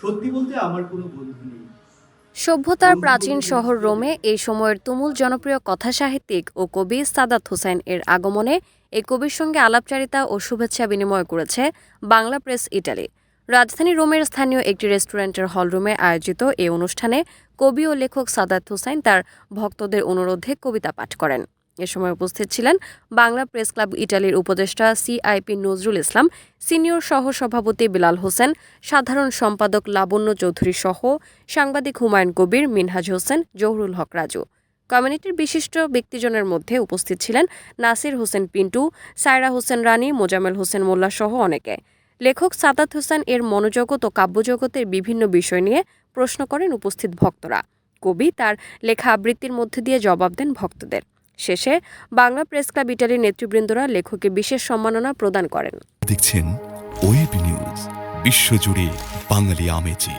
সত্যি বলতে আমার কোনো বন্ধু নেই। সভ্যতার প্রাচীন শহর রোমে এই সময়ের তুমুল জনপ্রিয় কথাসাহিত্যিক ও কবি সাদাত হোসেন এর আগমনে এই কবির সঙ্গে আলাপচারিতা ও শুভেচ্ছা বিনিময় করেছে বাংলা প্রেস ইটালি। রাজধানী রোমের স্থানীয় একটি রেস্টুরেন্টের হলরুমে আয়োজিত এই অনুষ্ঠানে কবি ও লেখক সাদাত হোসেন তার ভক্তদের অনুরোধে কবিতা পাঠ করেন। এ সময় উপস্থিত ছিলেন বাংলা প্রেস ক্লাব ইটালির উপদেষ্টা সিআইপি নজরুল ইসলাম, সিনিয়র সহ সভাপতি বিলাল হোসেন, সাধারণ সম্পাদক লাবণ্য চৌধুরী সহ সাংবাদিক হুমায়ুন কবির, মিনহাজ হোসেন, জহুরুল হক রাজু। কমিউনিটির বিশিষ্ট ব্যক্তিজনের মধ্যে উপস্থিত ছিলেন নাসির হোসেন পিন্টু, সায়রা হোসেন রানী মোজামেল হোসেন মোল্লা সহ অনেকে। লেখক সাদাত হোসেন এর মনোজগৎ ও কাব্যজগতের বিভিন্ন বিষয় নিয়ে প্রশ্ন করেন উপস্থিত ভক্তরা। কবি তার লেখা আবৃত্তির মধ্যে দিয়ে জবাব দেন ভক্তদের। শেষে বাংলা প্রেস ক্লাব ইটালির নেতৃবৃন্দরা লেখককে বিশেষ সম্মাননা প্রদান করেন। দেখছেন ওয়েব নিউজ বিশ্বজুড়ে বাঙালি আমেজি।